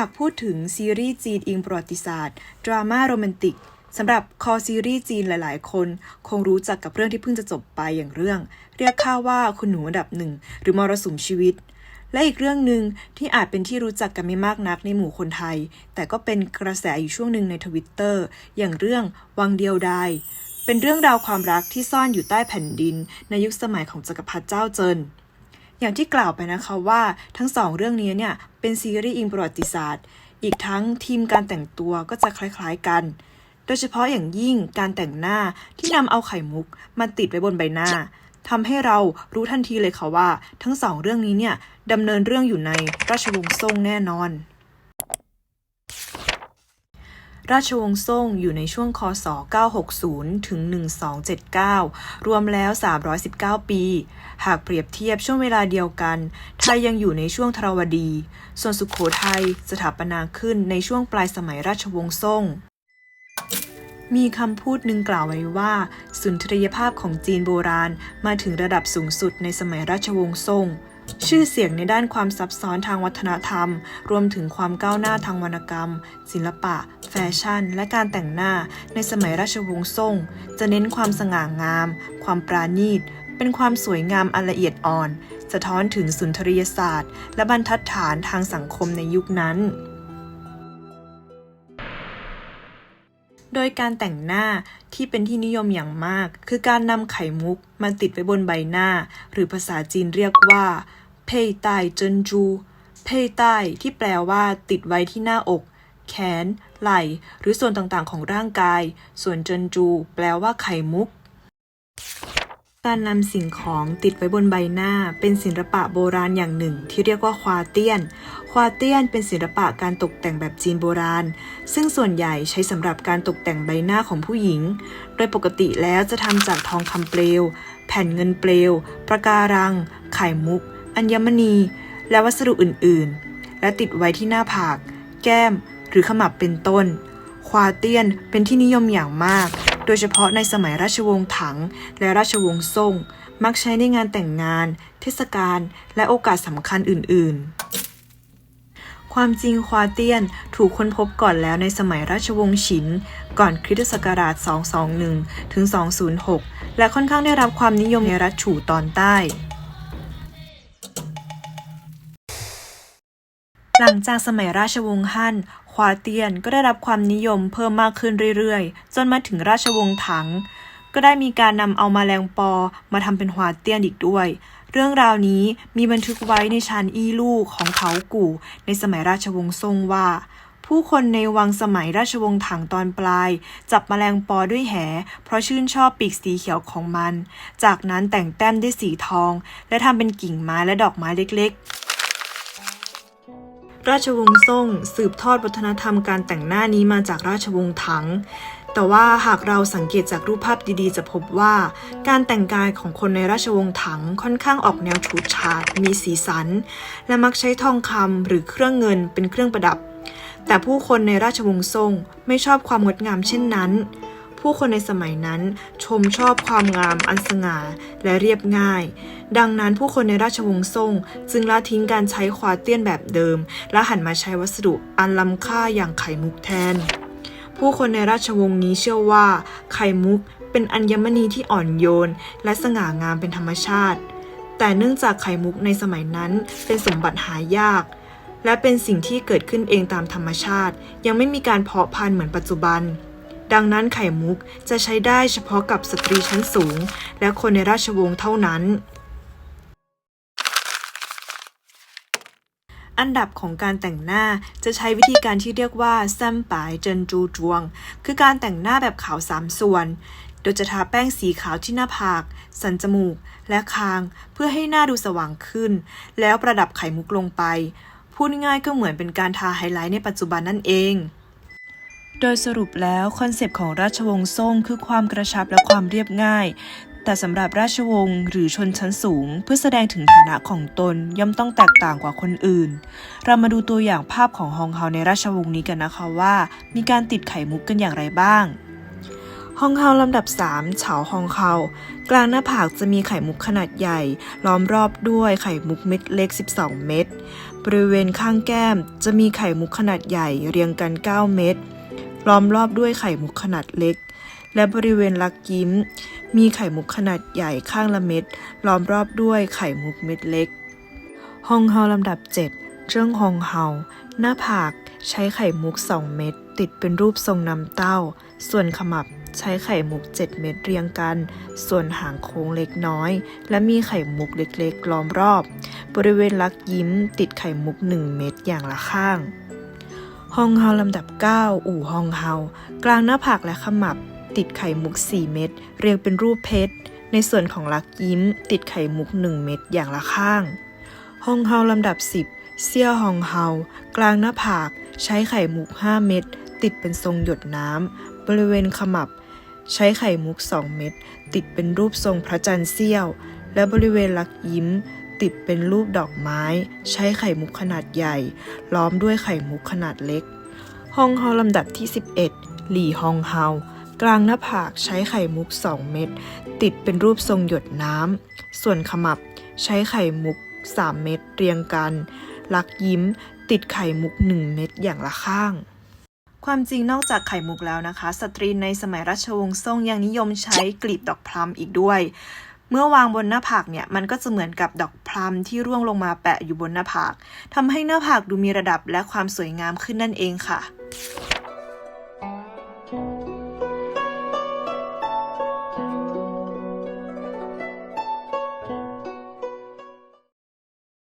ากพูดถึงซีรีส์จีนอิงประวัติศาสตร์ ดราม่าโรแมนติกสำหรับคอซีรีส์จีนหลาย ๆ คน คงรู้จักกับเรื่องที่เพิ่งจะจบไปอย่างเรื่อง เรียกค่าว่าคุณหนูอันดับหนึ่ง หรือมรสุมชีวิต และอีกเรื่องหนึ่งที่อาจเป็นที่รู้จักกันไม่มากนักในหมู่คนไทย แต่ก็เป็นกระแสอยู่ช่วงหนึ่งในทวิตเตอร์อย่างเรื่องวังเดียวดายเป็นเรื่องราวความรักที่ซ่อนอยู่ใต้แผ่นดิน ในยุคสมัยของจักรพรรดิเจ้าเจินอย่างที่กล่าวไปนะคะว่าทั้งสองเรื่องนี้เนี่ย เป็นซีรีส์อิงประวัติศาสตร์ อีกทั้งทีมการแต่งตัวก็จะคล้ายๆกัน โดยเฉพาะอย่างยิ่งการแต่งหน้าที่นำเอาไข่มุกมาติดไว้บนใบหน้าทำให้เรารู้ทันทีเลยค่ะว่า ทั้งสองเรื่องนี้เนี่ยดำเนินเรื่องอยู่ในราชวงศ์ซ่งแน่นอน ราชวงศ์ซ่งอยู่ในช่วงคศ 960 ถึง 1279 รวมแล้ว 319 ปี หากเปรียบเทียบช่วงเวลาเดียวกัน ไทยยังอยู่ในช่วงทรวดี ส่วนสุขโขทัยสถาปนาขึ้นในช่วงปลายสมัยราชวงศ์ซ่งมีคำพูดหนึ่งกล่าวไว้ว่า สุนทรียภาพของจีนโบราณมาถึงระดับสูงสุดในสมัยราชวงศ์ซ่ง ชื่อเสียงในด้านความซับซ้อนทางวัฒนธรรม รวมถึงความก้าวหน้าทางวรรณกรรม ศิลปะ แฟชั่น และการแต่งหน้า ในสมัยราชวงศ์ซ่ง จะเน้นความสง่างาม ความปราณีต เป็นความสวยงามอันละเอียดอ่อน สะท้อนถึงสุนทรียศาสตร์ และบรรทัดฐานทางสังคมในยุคนั้น โดยการแต่งหน้าที่เป็นที่นิยมอย่างมาก คือการนำไข่มุกมาติดไว้บนใบหน้า หรือภาษาจีนเรียกว่าเพยไต้เจินจูเพยไต้ที่แปลว่า ติดไว้ที่หน้าอก แขน ไหล่ หรือส่วนต่างๆ ของร่างกาย ส่วนเจินจู แปลว่าไข่มุก การนำสิ่งของติดไว้บนใบหน้า เป็นศิลปะโบราณอย่างหนึ่ง ที่เรียกว่าควาเตียน ควาเตียนเป็นศิลปะการตกแต่งแบบจีนโบราณ ซึ่งส่วนใหญ่ใช้สำหรับการตกแต่งใบหน้าของผู้หญิง โดยปกติแล้วจะทำจากทองคำเปลว แผ่นเงินเปลว ประการัง ไข่มุก อัญมณี และวัสดุอื่นๆ และติดไว้ที่หน้าผาก แก้ม หรือขมับเป็นต้น ควาเตียนเป็นที่นิยมอย่างมาก โดยเฉพาะในสมัยราชวงศ์ถัง และราชวงศ์ซ่ง มักใช้ในงานแต่งงาน เทศกาล และโอกาสสำคัญอื่น ๆ ความจริงควาเตียนถูกค้นพบก่อนแล้วในสมัยราชวงศ์ฉิน ก่อนคริสตศักราช 221 ถึง 206 และค่อนข้างได้รับความนิยมในรัฐฉู่ตอนใต้หลังจากสมัยราชวงศ์ฮั่น ควาเตียนก็ได้รับความนิยมเพิ่มมากขึ้นเรื่อยๆ จนมาถึงราชวงศ์ถัง ก็ได้มีการนำเอามาแมลงปอมาทำเป็นควาเตียนอีกด้วย เรื่องราวนี้มีบันทึกไว้ในชานอี้ลู่ของเถากู่ ในสมัยราชวงศ์ซ่งว่า ผู้คนในวังสมัยราชวงศ์ถังตอนปลาย จับแมลงปอด้วยแห เพราะชื่นชอบปีกสีเขียวของมัน จากนั้นแต่งแต้มด้วยสีทอง และทำเป็นกิ่งไม้และดอกไม้เล็กๆ ราชวงศ์ซ่ง สืบทอดวัฒนธรรมการแต่งหน้านี้มาจากราชวงศ์ถัง แต่ว่าหากเราสังเกตจากรูปภาพดีๆ จะพบว่า การแต่งกายของคนในราชวงศ์ถังค่อนข้างออกแนวฉูดฉาดมีสีสัน และมักใช้ทองคำหรือเครื่องเงินเป็นเครื่องประดับ แต่ผู้คนในราชวงศ์ซ่งไม่ชอบความงดงามเช่นนั้น ผู้คนในสมัยนั้นชมชอบความงามอันสง่าและเรียบง่าย ดังนั้นผู้คนในราชวงศ์ซ่ง จึงละทิ้งการใช้ควาเตี้ยนแบบเดิม และหันมาใช้วัสดุอันล้ำค่าอย่างไข่มุกแทน ผู้คนในราชวงศ์นี้เชื่อว่า ไข่มุกเป็นอัญมณีที่อ่อนโยน และสง่างามเป็นธรรมชาติ แต่เนื่องจากไข่มุกในสมัยนั้นเป็นสมบัติหายากและเป็นสิ่งที่เกิดขึ้นเองตามธรรมชาติ ยังไม่มีการเพาะพันธุ์เหมือนปัจจุบัน ดังนั้นไข่มุกจะใช้ได้เฉพาะกับสตรีชั้นสูง และคนในราชวงศ์เท่านั้น อันดับของการแต่งหน้าจะใช้วิธีการที่เรียกว่าซัมปายเจนจูจวง คือการแต่งหน้าแบบขาวสามส่วน โดยจะทาแป้งสีขาวที่หน้าผาก สันจมูก และคาง เพื่อให้หน้าดูสว่างขึ้น แล้วประดับไข่มุกลงไป พูดง่ายก็เหมือนเป็นการทาไฮไลท์ในปัจจุบันนั่นเอง ดยสรุปแล้วคอนเซปต์ของราชวงศ์ซ่งคือความกระชับและความเรียบง่าย แต่สำหรับราชวงศ์หรือชนชั้นสูง เพื่อแสดงถึงฐานะของตนย่อมต้องแตกต่างกว่าคนอื่น เรามาดูตัวอย่างภาพของฮองเฮาในราชวงศ์นี้กันนะคะว่า มีการติดไข่มุกกันอย่างไรบ้างฮองเฮาลำดับ 3 เฉาฮองเฮากลางหน้าผากจะมีไข่มุกขนาดใหญ่ ล้อมรอบด้วยไข่มุกเม็ดเล็ก 12 เม็ด บริเวณข้างแก้มจะมีไข่มุกขนาดใหญ่เรียงกัน 9 เม็ด ล้อมรอบด้วยไข่มุกขนาดเล็ก และบริเวณลักยิ้ม มีไข่มุกขนาดใหญ่ข้างละเม็ดล้อมรอบด้วยไข่มุกเม็ดเล็กฮองเฮาลำดับ 7 เจิ้งฮองเฮาหน้าผากใช้ไข่มุก 2 เม็ดติดเป็นรูปทรงน้ำเต้า ส่วนขมับใช้ไข่มุก 7 เม็ดเรียงกัน ส่วนหางโค้งเล็กน้อย และมีไข่มุกเล็กๆล้อมรอบ บริเวณลักยิ้มติดไข่มุก 1 เม็ดอย่างละข้าง ฮองเฮาลำดับ 9 อู่ฮองเฮา กลางหน้าผากและขมับ ติดไข่มุก 4 เม็ด เรียงเป็นรูปเพชร ในส่วนของลักยิ้ม ติดไข่มุก 1 เม็ดอย่างละข้าง ฮองเฮาลำดับ 10 เซี่ยฮองเฮา กลางหน้าผาก ใช้ไข่มุก 5 เม็ด ติดเป็นทรงหยดน้ำ บริเวณขมับ ใช้ไข่มุก 2 เม็ด ติดเป็นรูปทรงพระจันทร์เสี้ยว และบริเวณลักยิ้ม ติดเป็นรูปดอกไม้ ใช้ไข่มุกขนาดใหญ่ ล้อมด้วยไข่มุกขนาดเล็กฮองเฮาลำดับที่ 11 หลี่ฮองเฮากลางหน้าผากใช้ไข่มุก 2 เม็ดติดเป็นรูปทรงหยดน้ำ ส่วนขมับใช้ไข่มุก 3 เม็ดเรียงกัน ลักยิ้ม ติดไข่มุก 1 เม็ดอย่างละข้าง ความจริงนอกจากไข่มุกแล้วนะคะ สตรีในสมัยราชวงศ์ซ่งยังนิยมใช้กลีบดอกพลัมอีกด้วย เมื่อวางบนหน้าผากเนี่ยมันก็จะเหมือนกับดอกพลัมที่ร่วงลงมาแปะอยู่บนหน้าผากทำให้หน้าผากดูมีระดับและความสวยงามขึ้นนั่นเองค่ะ